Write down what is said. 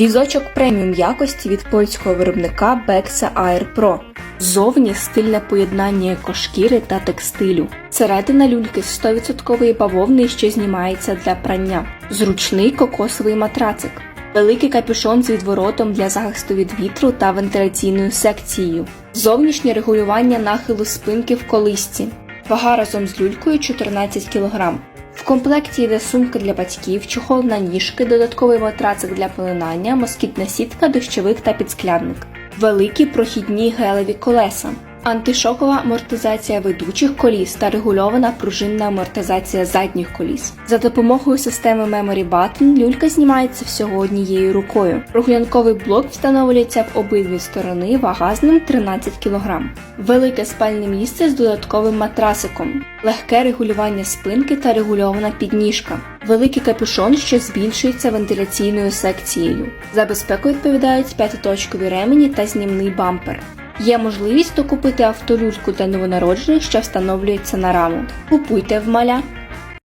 Візочок преміум якості від польського виробника Bexa Air Pro. Ззовні стильне поєднання екошкіри та текстилю. Середина люльки з 100% бавовни, що знімається для прання. Зручний кокосовий матрацик. Великий капюшон з відворотом для захисту від вітру та вентиляційною секцією. Зовнішнє регулювання нахилу спинки в колисці. Вага разом з люлькою 14 кг. Комплекті йде сумка для батьків, чохол на ніжки, додатковий матрацик для пеленання, москітна сітка, дощовик та підсклянник. Великі прохідні гелеві колеса. Антишокова амортизація ведучих коліс та регульована пружинна амортизація задніх коліс. За допомогою системи Memory Button люлька знімається всього однією рукою. Прогулянковий блок встановлюється в обидві сторони, вага з ним 13 кг. Велике спальне місце з додатковим матрасиком, легке регулювання спинки та регульована підніжка. Великий капюшон, що збільшується вентиляційною секцією. За безпеку відповідають п'ятиточкові ремені та знімний бампер. Є можливість докупити автолюльку для новонароджених, що встановлюється на раму. Купуйте в маля.